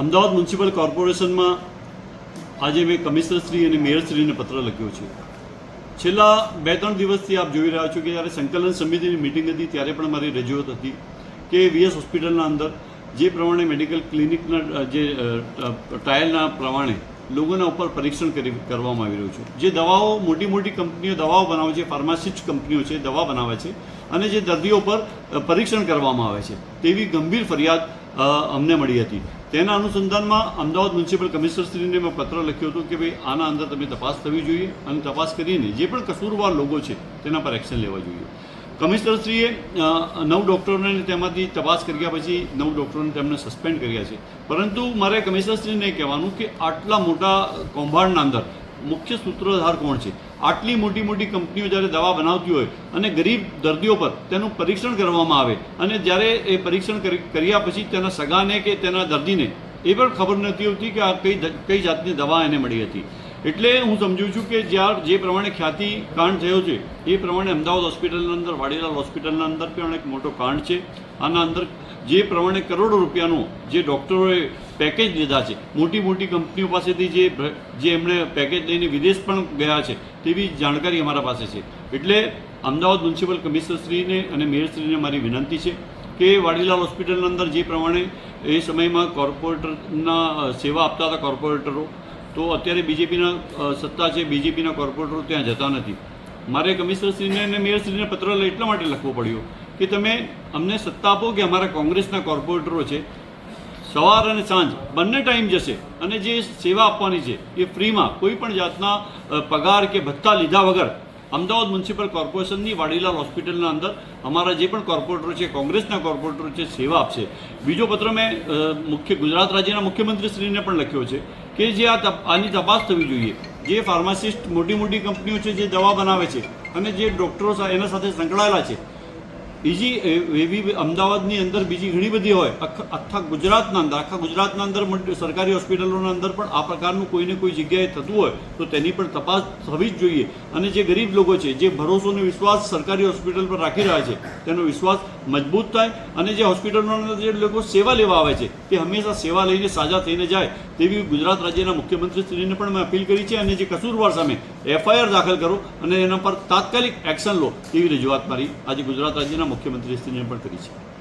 Ahmedabad municipal કોર્પોરેશનમાં આજે મેં કમિશનરશ્રી અને મેયરશ્રીને પત્ર લખ્યો છે. છેલ્લા બે ત્રણ દિવસથી આપ જોઈ રહ્યા છો કે જ્યારે સંકલન સમિતિની મિટિંગ હતી ત્યારે પણ મારી રજૂઆત હતી કે વીએસ હોસ્પિટલના અંદર જે પ્રમાણે મેડિકલ ક્લિનિકના, જે ટ્રાયલના પ્રમાણે લોકોના ઉપર પરીક્ષણ કરી, કરવામાં આવી રહ્યું છે. જે દવાઓ મોટી મોટી કંપનીઓ દવાઓ બનાવે છે, ફાર્માસિસ્ટ કંપનીઓ છે, દવા બનાવે છે અને જે દર્દીઓ પર પરીક્ષણ કરવામાં આવે છે, તેવી ગંભીર ફરિયાદ અમને મળી હતી. તેના અનુસંધાનમાં અમદાવાદ મ્યુનિસિપલ કમિશનરશ્રીને મેં પત્ર લખ્યો હતો કે ભાઈ, આના અંદર તમે તપાસ થવી જોઈએ અને તપાસ કરીને જે પણ કસૂરવાર લોકો છે તેના પર એક્શન લેવા જોઈએ. કમિશનરશ્રીએ નવ ડૉક્ટરોને તેમાંથી તપાસ કર્યા પછી નવ ડૉક્ટરોને તેમને સસ્પેન્ડ કર્યા છે. પરંતુ મારે કમિશનરશ્રીને કહેવાનું કે આટલા મોટા કૌભાંડના અંદર મુખ્ય સૂત્રધાર કોણ છે? આટલી મોટી મોટી કંપનીઓ જ્યારે દવા બનાવતી હોય અને ગરીબ દર્દીઓ પર તેનું પરીક્ષણ કરવામાં આવે અને જ્યારે એ પરીક્ષણ કરી- કર્યા પછી તેના સગાને કે તેના દર્દીને એ પણ ખબર નથી હોતી કે આ કઈ કઈ જાતની દવા એને મળી હતી. એટલે હું સમજુ છું કે જ્યાં જે પ્રમાણે ખ્યાતિ કાંડ થયો છે, એ પ્રમાણે અમદાવાદ હોસ્પિટલના અંદર, વાડીલાલ હોસ્પિટલના અંદર પણ એક મોટો કાંડ છે. આના અંદર જે પ્રમાણે કરોડો રૂપિયાનું જે ડૉક્ટરોએ પેકેજ લીધા છે મોટી મોટી કંપનીઓ પાસેથી જે જે એમણે પેકેજ લઈને વિદેશ પણ ગયા છે, તેવી જાણકારી અમારા પાસે છે. એટલે અમદાવાદ મ્યુનિસિપલ કમિશનરશ્રીને અને મેયરશ્રીને મારી વિનંતી છે કે વાડીલાલ હોસ્પિટલની અંદર જે પ્રમાણે એ સમયમાં કોર્પોરેટરના સેવા આપતા હતા કોર્પોરેટરો, તો અત્યારે બીજેપીના સત્તા છે, બીજેપીના કોર્પોરેટરો ત્યાં જતા નથી. મારે કમિશનરશ્રીને અને મેયરશ્રીને પત્ર એટલા માટે લખવો પડ્યો કે તમે અમને સત્તા આપો કે અમારા કોંગ્રેસના કોર્પોરેટરો છે. સવાર અને સાંજ બંને ટાઈમ જશે અને જે સેવા આપવાની છે એ ફ્રીમાં કોઈ પણ જાતના પગાર કે ભથ્થા લીધા વગર અમદાવાદ મ્યુનિસિપલ કોર્પોરેશનની વાડીલાલ હોસ્પિટલના અંદર અમારા જે પણ કોર્પોરેટરો છે, કોંગ્રેસના કોર્પોરેટરો છે, સેવા આપશે. બીજો પત્ર મેં મુખ્ય ગુજરાત રાજ્યના મુખ્યમંત્રીશ્રીને પણ લખ્યો છે કે જે આ આની તપાસ થવી જોઈએ. જે ફાર્માસિસ્ટ મોટી મોટી કંપનીઓ છે જે દવા બનાવે છે અને જે ડૉક્ટરો એના સાથે સંકળાયેલા છે બીજી એવી અમદાવાદની અંદર બીજી ઘણી બધી હોય. આખા ગુજરાતના અંદર, આખા ગુજરાતના અંદર સરકારી હોસ્પિટલોના અંદર પણ આ પ્રકારનું કોઈને કોઈ જગ્યાએ થતું હોય, તો તેની પણ તપાસ થવી જ જોઈએ. અને જે ગરીબ લોકો છે, જે ભરોસો અને વિશ્વાસ સરકારી હોસ્પિટલ પર રાખી રહ્યા છે, તેનો વિશ્વાસ મજબૂત થાય અને જે હોસ્પિટલોના અંદર જે લોકો સેવા લેવા આવે છે, તે હંમેશા સેવા લઈને સાજા થઈને જાય, તેવી ગુજરાત રાજ્યના મુખ્યમંત્રીશ્રીને પણ મેં અપીલ કરી છે અને જે કસૂરવાર સામે એફઆઈઆર દાખલ કરો અને એના પર તાત્કાલિક એક્શન લો, તેવી રજૂઆત મારી આજે ગુજરાત રાજ્યના મુખ્યમંત્રીશ્રીને પણ કરી છે.